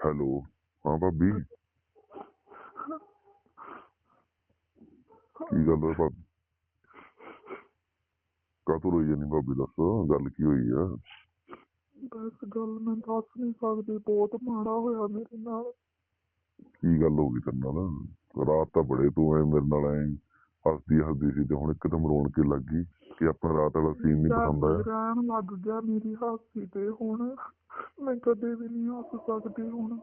Hello ਹਾਂ ਭਾਬੀ। ਕੀ ਗੱਲ ਹੈ ਭਾਬੀ? ਕਾਤੋਂ ਰੋਈ ਜਾਨੀ ਭਾਬੀ ਦੱਸ? ਗੱਲ ਕੀ ਹੋਈ ਆ? ਬਸ ਗੱਲ ਮੈਂ ਦੱਸ ਨਹੀਂ ਸਕਦੀ ਬਹੁਤ ਮਾੜਾ ਹੋਇਆ ਮੇਰੇ ਨਾਲ। ਕੀ ਗੱਲ ਹੋ ਗਈ ਤੇਰੇ ਨਾਲ? ਰਾਤ ਤਾਂ ਬੜੇ ਤੂੰ ਐ ਮੇਰੇ ਨਾਲ ਐ। ਹੱਸਦੀ ਹੱਸਦੀ ਸੀ ਤੇ ਹੁਣ ਇੱਕਦਮ ਰੋਣ ਕੇ ਲੱਗ ਗਈ ਕਿ ਆਪਣਾ ਰਾਤ ਵਾਲਾ ਸੀਨ ਨਹੀਂ ਪਸੰਦ ਆਇਆ। ਰਹਿਣ ਲੱਗ ਗਿਆ ਮੇਰੀ ਹਾਸੀ ਤੇ ਹੁਣ। ਮੈਂ ਕਦੇ ਵੀ ਨਹੀਂ ਹੱਸ ਸਕਦੀ ਹੁਣ।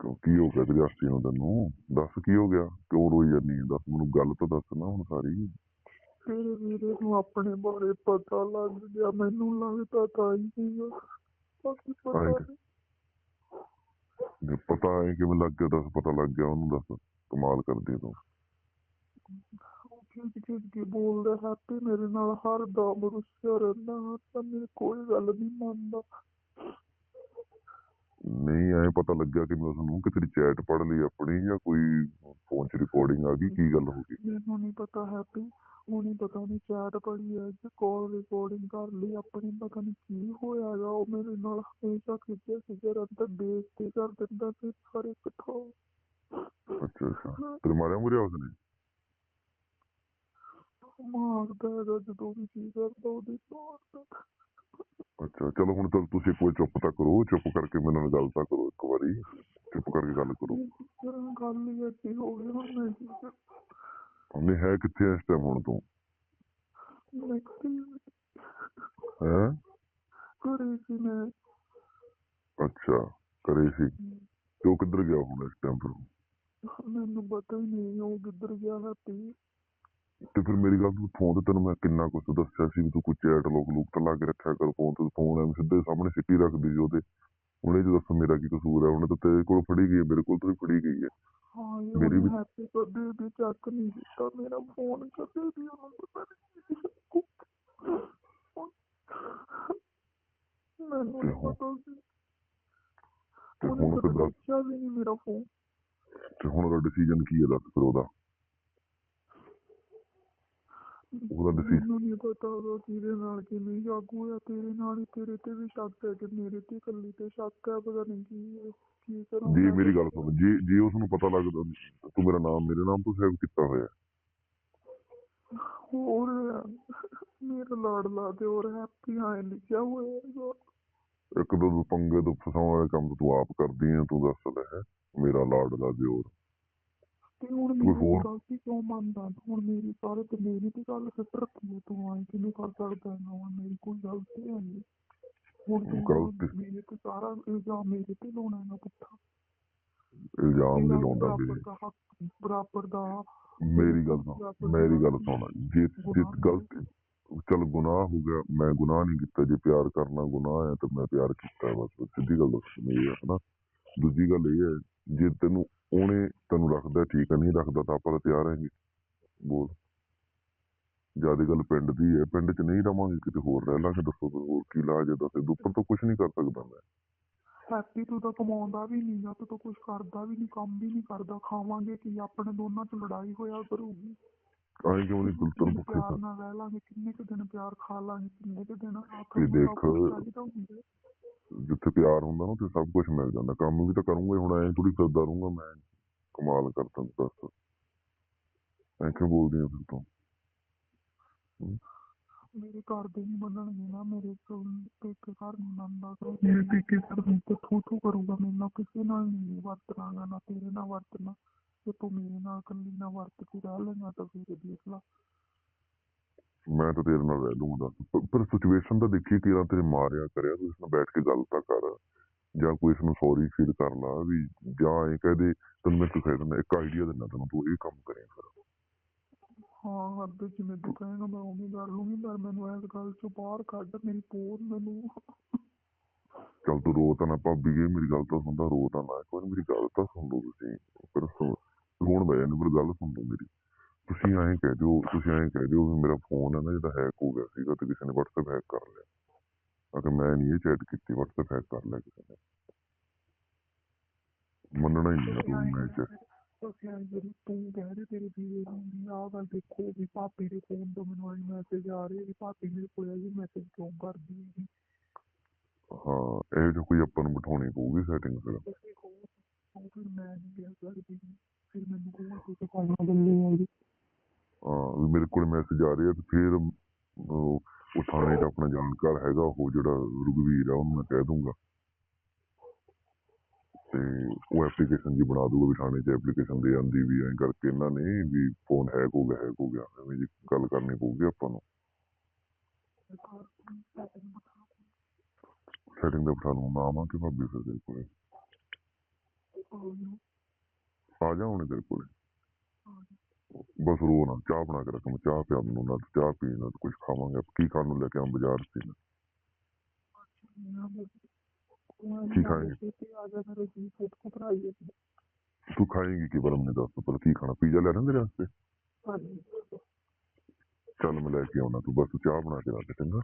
ਕਿਉਂ ਕੀ ਹੋ ਗਿਆ ਤੇਰੀ ਹੱਸੀ ਨੂੰ ਤੈਨੂੰ? ਦੱਸ ਕੀ ਹੋ ਗਿਆ? ਕਿਉਂ ਰੋਈ ਜਾਨੀ ਹੈ ਦੱਸ ਮੈਨੂੰ ਗੱਲ ਤਾਂ ਦੱਸ ਨਾ ਹੁਣ ਸਾਰੀ। ਤੇਰੇ ਵੀਰੇ ਨੂੰ ਆਪਣੇ ਬਾਰੇ ਪਤਾ ਲੱਗ ਗਿਆ ਮੈਨੂੰ ਲੱਗਦਾ ਤਾਂ ਹੀ ਸੀਗਾ ਬਾਕੀ ਪਤਾ। ਨਹੀਂ। ਜੇ ਪਤਾ ਹੈ ਕਿਵੇਂ ਲੱਗ ਗਿਆ ਦੱਸ ਪਤਾ ਲੱਗ ਗਿਆ ਉਹਨੂੰ ਦੱਸ। ਕਮਾਲ ਕਰਦੀ ਤੂੰ। ਉਹ ਖਿੱਚ ਖਿੱਚ ਕੇ ਬੋਲਦਾ ਹੈਪੀ ਮੇਰੇ ਨਾਲ ਹਰ ਦਮ ਰੁੱਸਿਆ ਰਹਿੰਦਾ ਹਰ ਤਾਂ ਮੇਰੀ ਕੋਈ ਗੱਲ ਨਹੀਂ ਮੰਨਦਾ। ਨਹੀਂ ਐ ਪਤਾ ਲੱਗਿਆ ਕਿ ਮੈਂ ਉਸਨੂੰ ਕਿ ਤੇਰੀ ਚੈਟ ਪੜ ਲਈ ਆਪਣੀ ਜਾਂ ਕੋਈ ਫੋਨ 'ਚ ਰਿਕਾਰਡਿੰਗ ਆ ਗਈ ਕੀ ਗੱਲ ਹੋ ਗਈ? ਮੈਨੂੰ ਨਹੀਂ ਪਤਾ ਹੈਪੀ ਉਹਨੇ ਪਤਾ ਨਹੀਂ ਚੈਟ ਪੜੀ ਹੈ ਕਿ ਕਾਲ ਰਿਕਾਰਡਿੰਗ ਕਰ ਲਈ ਆਪਣੀ ਪਤਾ ਨਹੀਂ ਕੀ ਹੋਇਆ ਗਾ ਉਹ ਮੇਰੇ ਨਾਲ ਹਮੇਸ਼ਾ ਖਿੱਚਿਆ ਖਿੱਚਿਆ ਰਹਿੰਦਾ ਬੇਇੱਜ਼ਤੀ ਕਰ ਦਿੰਦਾ ਸੀ ਹਰ ਇੱਕ ਥਾਂ। ਅੱਛਾ ਅੱਛਾ। ਤੇਰੇ ਮਾਰਿਆ ਮੁਰਿਆ ਉਸਨੇ? ਮਾਰਦਾ ਹੈਗਾ ਜਦੋਂ ਵੀ ਕੀ ਕਰਦਾ ਉਹਦੀ ਮਾਰਦਾ ਅੱਛਾ ਚਲੋ ਹੁਣ ਤਾਂ ਤੁਸੀਂ ਕੋਈ ਚੁੱਪ ਤਾਂ ਕਰੋ ਚੁੱਪ ਕਰਕੇ ਮੇਰੇ ਨਾਲ ਗੱਲ ਤਾਂ ਕਰੋ ਇੱਕ ਵਾਰੀ ਚੁੱਪ ਕਰਕੇ ਗੱਲ ਕਰੋ। ਫਿਰ ਗੱਲ ਹੀ ਐਸੀ ਹੋ ਗਈ ਹੁਣ ਮੈਂ ਕੀ ਕਰਾਂ? ਉਹਨੇ ਹੈ ਕਿੱਥੇ ਇਸ ਟਾਈਮ ਹੁਣ ਤੂੰ? ਮੈਂ ਕਰੀ ਹੈ? ਕਰੀ ਸੀ ਮੈਂ। ਅੱਛਾ ਕਰੇ ਸੀ। ਤੇ ਉਹ ਕਿੱਧਰ ਗਿਆ ਹੁਣ ਇਸ ਟਾਈਮ ਫਿਰ? ਮੈਨੂੰ ਪਤਾ ਹੀ ਨਹੀਂ ਉਹ ਕਿੱਧਰ ਗਿਆ ਹੈਪੀ ਤੇ ਫਿਰ ਮੇਰੀ ਗੱਲ ਤੂੰ ਫੋਨ ਤੇ ਤੈਨੂੰ ਮੈਂ ਕਿੰਨਾ ਕੁਛ ਦੱਸਿਆ ਸੀ ਵੀ ਤੂੰ ਕੋਈ ਚੈਟ ਲੋਕ ਲੂਕ ਤਾਂ ਲਾ ਕੇ ਰੱਖਿਆ ਕਰ ਫੋਨ ਤੇ ਫੋਨ ਐਵੇਂ ਸਿੱਧੇ ਸਾਹਮਣੇ ਸਿੱਟੀ ਰੱਖਦੀ ਸੀ ਉਹਦੇ। ਉਹਨੇ ਜੋ ਦੱਸ ਮੇਰਾ ਕੀ ਕਸੂਰ ਹੈ? ਉਹਨੇ ਤਾਂ ਤੇਰੇ ਕੋਲ ਫੜੀ ਗਈ ਹੈ ਮੇਰੇ ਕੋਲ ਤਾਂ ਫੜੀ ਗਈ ਹੈ। ਮੇਰੀ ਵੀ- ਹੈਪੀ ਚੱਕ ਨਹੀਂ ਦਿੱਤਾ ਮੇਰਾ ਫੋਨ ਕਦੇ ਵੀ ਉਹਨੂੰ ਪਤਾ ਨਹੀਂ ਮੈਨੂੰ ਨਹੀਂ ਪਤਾ ਸੀ। ਉਹਨੇ ਦੱਸਿਆ ਵੀ ਨਹੀਂ ਮੇਰਾ ਫੋਨ ਤੇ ਹੁਣ ਉਹਦਾ ਡਿਸੀਜਨ ਕੀ ਹੈ ਦੱਸ ਫਿਰ ਉਹਦਾ? ਉਹਦਾ decision- ਮੈਨੂੰ ਨਹੀਂ ਪਤਾ ਉਹਦਾ ਕਿਹਦੇ ਨਾਲ ਕਿਵੇਂ ਸ਼ੱਕ ਹੋਇਆ ਤੇਰੇ ਨਾਲ ਹੀ ਤੇਰੇ ਤੇ ਵੀ ਸ਼ੱਕ ਹੈ ਕਿ ਮੇਰੇ ਤੇ ਇਕੱਲੀ ਤੇ ਸ਼ੱਕ ਹੈ ਪਤਾ ਨਹੀਂ ਕੀ ਕੀ ਕਰਾਂ ਜੀ ਮੇਰੀ ਗੱਲ ਸੁਣ ਜੀ ਜੀ ਉਸ ਨੂੰ ਪਤਾ ਲੱਗਦਾ ਤੂੰ ਮੇਰਾ ਨਾਮ ਮੇਰੇ ਨਾਮ ਤੋਂ ਸੇਵ ਕੀਤਾ ਹੋਇਆ ਹੋਰ ਮੇਰਾ ਲਾਡਲਾ ਤੇ ਹੋਰ ਹੈਪੀ ਹਾਂ ਲਿਖਿਆ ਹੋਇਆ ਹੈਗਾ। ਇੱਕ ਦੋ ਪੰਗੇ ਤੋਂ ਫਸਾਉਣ ਵਾਲੇ ਕੰਮ ਤਾਂ ਆਪ ਕਰਦੀ ਹੈ ਤੂੰ ਦੱਸ ਲੈ ਹੈ ਮੇਰਾ ਲਾਡਲਾ ਦਿਓਰ ਤੇ ਹੁਣ ਕੋਈ ਮੇਰੀ ਹੋਰ? ਗਲਤੀ ਕਿਉਂ ਮੰਨਦਾ ਤੂੰ? ਹੁਣ ਮੇਰੀ ਸਾਰੇ ਤੇ ਮੇਰੀ ਤੇ ਗੱਲ ਫਿੱਟ ਰੱਖੀ ਹੈ ਤੂੰ ਆਏ ਕਿਵੇਂ ਕਰ ਸਕਦਾ ਹੈ ਹੁਣ ਮੇਰੀ ਕੋਈ ਗਲਤੀ ਹੈ ਨਹੀਂ ਹੁਣ ਤੂੰ ਗਲਤੀ- ਮੇਰੇ ਤੇ ਸਾਰਾ ਇਲਜ਼ਾਮ ਮੇਰੇ ਤੇ ਲਾਉਣਾ ਹੈ ਪੁੱਠਾ ਇਲਜ਼ਾਮ ਨਹੀਂ ਤੇਰਾ ਲਾਉਂਦਾ ਬਰਾਬਰ ਵੀਰੇ ਦਾ ਹੱਕ ਬਰਾਬਰ ਦਾ ਮੇਰੀ ਗੱਲ ਸੁਣ ਮੇਰੀ ਗੱਲ ਸੁਣ ਜੇ ਜੇ ਗਲਤੀ ਚਲ ਗੁਨਾਹ ਹੋ ਗਿਆ ਮੈਂ ਗੁਨਾਹ ਨਹੀਂ ਕੀਤਾ ਜੇ ਪਿਆਰ ਕਰਨਾ ਗੁਨਾਹ ਹੈ ਤਾਂ ਮੈਂ ਪਿਆਰ ਕੀਤਾ ਬਸ ਸਿੱਧੀ ਗੱਲ ਦੱਸ ਮੇਰੀ ਹੈ ਨਾ ਦੂਜੀ ਗੱਲ ਇਹ ਹੈ ਜੇ ਤੈਨੂੰ ਉਹਨੇ ਤੈਨੂੰ ਰੱਖਦਾ ਠੀਕ ਹੈ ਨਹੀਂ ਰੱਖਦਾ ਤਾਂ ਆਪਾਂ ਤਾਂ ਤਿਆਰ ਹੈਗੇ। ਬੋਲ। ਜ਼ਿਆਦਾ ਗੱਲ ਪਿੰਡ ਦੀ ਹੈ ਪਿੰਡ 'ਚ ਨਹੀਂ ਰਵਾਂਗੇ ਕਿਤੇ ਹੋਰ ਰਹਿ ਲਾਂਗੇ ਦੱਸੋ ਫਿਰ ਹੋਰ ਕੀ ਇਲਾਜ ਹੈ ਦੱਸ। ਇਹਦੇ ਉੱਪਰ ਤਾਂ ਕੁਝ ਨਹੀਂ ਕਰ ਸਕਦਾ ਮੈਂ। ਹੈਪੀ ਤੂੰ ਤਾਂ ਕਮਾਉਂਦਾ ਵੀ ਨਹੀਂ ਗਾ ਤੂੰ ਤਾਂ ਕੁਝ ਕਰਦਾ ਵੀ ਨਹੀਂ ਕੰਮ ਵੀ ਨਹੀਂ ਕਰਦਾ ਖਾਵਾਂਗੇ ਕੀ ਆਪਣੇ ਦੋਨਾਂ 'ਚ ਲੜਾਈ ਹੋਇਆ ਕਰੂਗੀ। ਆਏ ਕਿਉਂ ਨਹੀਂ ਕਿੰਨੇ ਭੁੱਖੇ ਪਿਆਰ ਨਾਲ ਰਹਿ ਲਾਂਗੇ ਕਿੰਨੇ ਕੁ ਦਿਨ ਪਿਆਰ ਖਾ ਲਾਂਗੇ ਕਿੰਨੇ ਕੁ ਦਿਨ ਆਖਰ ਵੀ ਦੇਖ, ਕੁਛ ਚਾਹੀਦਾ ਹੁੰਦਾ ਹੈ। ਜਿੱਥੇ ਪਿਆਰ ਹੁੰਦਾ ਨਾ ਉੱਥੇ ਸਭ ਕੁਝ ਮਿਲ ਜਾਂਦਾ। ਕੰਮ ਵੀ ਤਾਂ ਕਰੂੰਗਾ ਹੀ, ਹੁਣ ਐਂ ਥੋੜੀ ਫਿਰਦਾ ਰਹੂੰਗਾ ਮੈਂ। ਕਮਾਲ ਕਰਦਾ ਤੂੰ ਦੱਸ। ਐਂ ਕਿਉਂ ਬੋਲਦੀ ਆ ਫਿਰ ਤੂੰ? ਮੇਰੇ ਘਰ ਦੇ ਨਹੀਂ ਮੰਨਣਗੇ ਨਾ ਮੇਰੇ ਤੋਂ ਪੇਕੇ ਘਰ ਨਹੀਂ ਮੰਨਦਾ ਤਾਂ ਮੇਰੇ ਪੇਕੇ ਘਰ ਨੂੰ ਤੇ ਥੂ ਥੂ ਕਰੂਗਾ ਮੇਰੇ ਨਾਲ ਕਿਸੇ ਨਾਲ ਨਹੀਂ ਵਰਤਣਾਗਾ ਨਾ ਤੇਰੇ ਨਾਲ ਵਰਤਣਾ। ਜੇ ਤੂੰ ਮੇਰੇ ਨਾਲ ਇਕੱਲੀ ਨਾਲ ਵਰਤ ਕੇ ਰਹਿ ਲੈਣਾ ਤਾਂ ਫਿਰ ਦੇਖ ਲਾ। ਮੈਂ ਤਾਂ ਤੇਰੇ ਨਾਲ ਰਹਿ ਲੂੰਗਾ ਪਰ- ਪਰ ਸਿਚੁਏਸ਼ਨ ਤਾਂ ਦੇਖੀ ਕਿ ਤੇਰੇ ਮਾਰਿਆ ਕਰਿਆ ਤੂੰ ਇਸ ਨਾਲ ਬੈਠ ਕੇ ਗੱਲ ਤਾਂ ਕਰ। ਜਾਂ ਕੋਈ ਇਸ ਨੂੰ ਸੌਰੀ ਫੀਲ ਕਰ ਲਾ ਵੀ ਜਾਂ ਇਹ ਕਹਦੇ ਤੈਨੂੰ ਮੈਂ ਤੂੰ ਕਹਿ ਇੱਕ ਆਈਡੀਆ ਦਿੰਦਾ ਤੈਨੂੰ ਤੂੰ ਇਹ ਕੰਮ ਕਰੇ ਫਿਰ। ਹਾਂ ਹੱਦ ਜਿਵੇਂ ਤੂੰ ਕਹੇਗਾ ਮੈਂ ਉਵੇਂ ਕਰ ਲੂੰਗੀ ਪਰ ਮੈਨੂੰ ਇਸ ਗੱਲ ਚੋਂ ਬਾਹਰ ਕੱਢ ਮੇਰੀ ਪੋਰ ਮੈਨੂੰ। ਚੱਲ ਤੂੰ ਰੋ ਤਾਂ ਨਾ ਭਾਬੀ ਗਈ ਮੇਰੀ ਗੱਲ ਤਾਂ ਸੁਣਦਾ ਰੋ ਤਾਂ ਨਾ ਵਾਰ ਮੇਰੀ ਗੱਲ ਤਾਂ ਸੁਣ ਲਓ ਤੁਸੀਂ। ਫਿਰ ਸੁਣ- ਰੋਣ ਬੈ ਫਿਰ ਗੱਲ ਸੁਣ ਲਓ ਮੇਰੀ। ਤੁਸੀਂ ਐਂ ਕਹਿ ਦਿਓ ਤੁਸੀਂ ਐਂ ਕਹਿ ਦਿਓ ਵੀ ਮੇਰਾ ਫੋਨ ਹੈ ਨਾ ਜਿਹੜਾ ਹੈਕ ਹੋ ਗਿਆ ਸੀਗਾ ਤੇ ਕਿਸੇ ਨੇ WhatsApp ਹੈਕ ਕਰ ਲਿਆ। ਅਗਰ ਮੈਂ ਨਹੀਂ ਇਹ ਚੈਟ ਕੀਤੀ WhatsApp ਹੈਕ ਕਰ ਲਿਆ ਕਿਸੇ ਨੇ। ਮੰਨਣਾ ਹੀ ਨਹੀਂ ਤੂੰ ਮੈਂ ਚ ਤੁਸੀਂ ਐਂ ਜਦੋਂ ਤੂੰ ਕਹਿ ਰਹੇ ਤੇਰੇ ਵੀਰੇ ਨੂੰ ਵੀ ਆਹ ਗੱਲ ਦੇਖੋ ਵੀ ਭਾਪੀ ਦੇ ਫੋਨ ਤੋਂ ਮੈਨੂੰ ਆਈ ਮੈਸੇਜ ਆ ਰਹੇ ਵੀ ਭਾਪੀ ਮੇਰੇ ਕੋਲ ਇਹ ਮੈਸੇਜ ਕਿਉਂ ਕਰਦੀ ਹੈ ਹਾਂ ਇਹ ਜੋ ਕੋਈ ਆਪਾਂ ਨੂੰ ਬਿਠਾਉਣੀ ਪਊਗੀ ਸੈਟਿੰਗ ਫਿਰ। ਤੁਸੀਂ ਕਹੋ ਉਹ ਫਿਰ ਮੈਂ ਨਹੀਂ ਗਿਆ ਫਿਰ ਮੈਨੂੰ ਹਾਂ ਮੇਰੇ ਕੋਲ ਮੈਸੇਜ ਆ ਰਿਹਾ ਤੇ ਫਿਰ ਉਹ ਉਹ ਥਾਣੇ 'ਚ ਆਪਣਾ ਜਾਣਕਾਰ ਹੈਗਾ ਉਹ ਜਿਹੜਾ ਰੁਗਵੀਰ ਆ ਉਹਨੂੰ ਮੈਂ ਕਹਿ ਦੂੰਗਾ। ਤੇ ਉਹ ਐਪਲੀਕੇਸ਼ਨ ਜੀ ਬਣਾ ਦੂਗਾ ਵੀ ਥਾਣੇ 'ਚ ਐਪਲੀਕੇਸ਼ਨ ਦੇ ਆਂਦੀ ਵੀ ਐਂ ਕਰਕੇ ਇਹਨਾਂ ਨੇ ਵੀ ਫੋਨ ਹੈਕ ਹੋ ਗਿਆ ਹੈਕ ਹੋ ਗਿਆ ਐਵੇਂ ਜੀ ਗੱਲ ਕਰਨੀ ਪਊਗੀ ਆਪਾਂ ਨੂੰ। ਸੈਟਿੰਗ ਦਾ ਲੂੰ ਨਾ ਆਵਾਂ ਕਿ ਭਾਬੀ ਫਿਰ ਤੇਰੇ ਕੋਲੇ? ਆ ਜਾ ਹੁਣੇ ਤੇਰੇ ਕੋਲੇ। ਆ ਬਸ ਰੋ ਨਾ ਚਾਹ ਬਣਾ ਕੇ ਰੱਖ ਮੈਂ ਚਾਹ ਪਿਆ ਮੈਨੂੰ ਨਾ ਚਾਹ ਪੀਣ ਨਾਲ ਕੁਝ ਖਾਵਾਂਗੇ ਕੀ ਖਾਣ ਨੂੰ ਲੈ ਕੇ ਆਂ ਬਾਜ਼ਾਰ ਸੀ ਨਾ ਕੀ ਖਾਏਂਗੇ? ਤੂੰ ਖਾਏਂਗੀ ਕੀ ਪਰ ਮੈਨੂੰ ਦੱਸ ਪਰ ਕੀ ਖਾਣਾ ਪੀਜ਼ਾ ਲੈ ਰਾਂ ਤੇਰੇ ਵਾਸਤੇ ਚੱਲ ਮੈਂ ਲੈ ਕੇ ਆਉਣਾ ਤੂੰ ਬਸ ਚਾਹ ਬਣਾ ਕੇ ਰੱਖ ਚੰਗਾ?